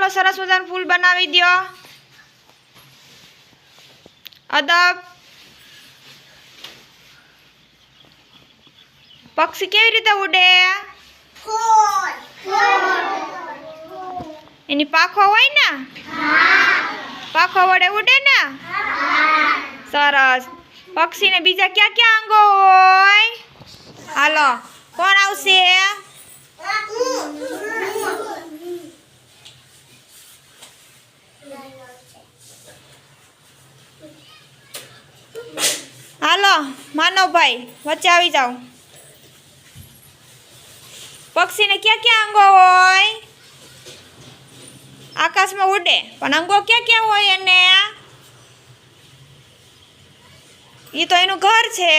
હાલો સરસ મજાનું ફૂલ બનાવી દો અદબ. પક્ષી કેવી રીતે ઉડે? એની પાખો હોય ને? પાખો વડે ઉડે ને? સરસ. પક્ષીને બીજા ક્યાં ક્યાં અંગો હોય? હાલો કોણ આવશે? હાલો માનવભાઈ, વચ્ચે આવી જાઓ. પક્ષીને ક્યાં ક્યાં અંગો હોય? આકાશમાં ઉડે, પણ અંગો ક્યાં ક્યાં હોય એને? એ તો એનું ઘર છે.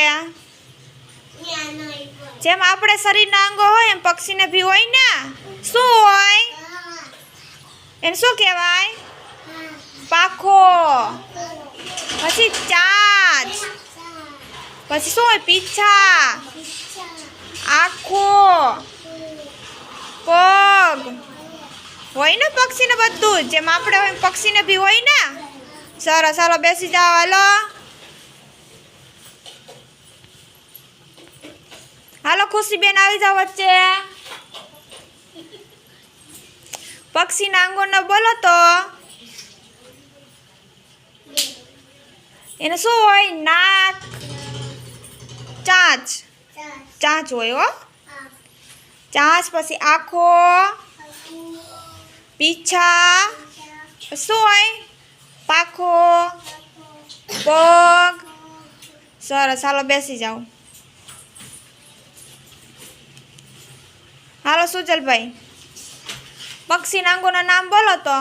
જેમ આપણે શરીરના અંગો હોય, એમ પક્ષીને ભી હોય ને? શું હોય? એને શું કહેવાય? પાખો. પછી ચાંચ. પછી શું હોય પીછા આખો પગ હોય ને પક્ષીને બધું જેમ આપણે હોય પક્ષીને બી હોય ને સરસ હાલો બેસી જાઓ હાલો હાલો ખુશીબેન આવી જાઓ વચ્ચે પક્ષીના અંગોને બોલો તો એને શું હોય નાક ચાંચ. ચાંચ. હોય હો. ચાંચ પછી આખો પીછા. શું હોય? પાખો. પગ. સરસ. હાલો બેસી જાઓ. હાલો સુજલભાઈ. પક્ષીના નાંગોના નામ બોલો તો.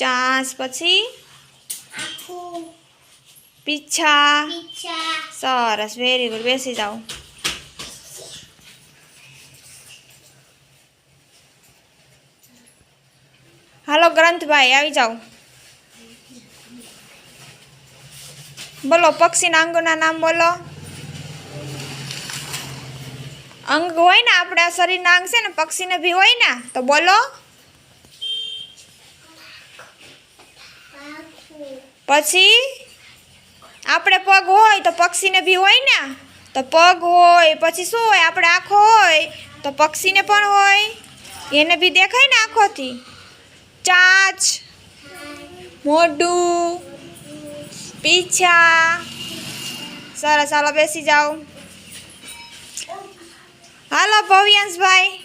ચાંચ પછી? પીછા. સરસ વેરી ગુડ બેસી જાઓ. હાલો ગ્રંથભાઈ આવી જાઓ. બોલો પક્ષીના અંગોના નામ બોલો. અંગ હોય ને આપણે શરીર શરીરના અંગ છે ને પક્ષીને ભી હોય ને તો બોલો. પછી આપણે પગ હોય તો પક્ષીને બી હોય ને. તો પગ હોય, પછી શું હોય? આપણે આંખો હોય, તો પક્ષીને પણ હોય. એને બી દેખાય ને આંખોથી. ચાંચ, મોઢું, પીછા. સરસ હાલો બેસી જાઓ. હાલો, ભવ્યાંશભાઈ.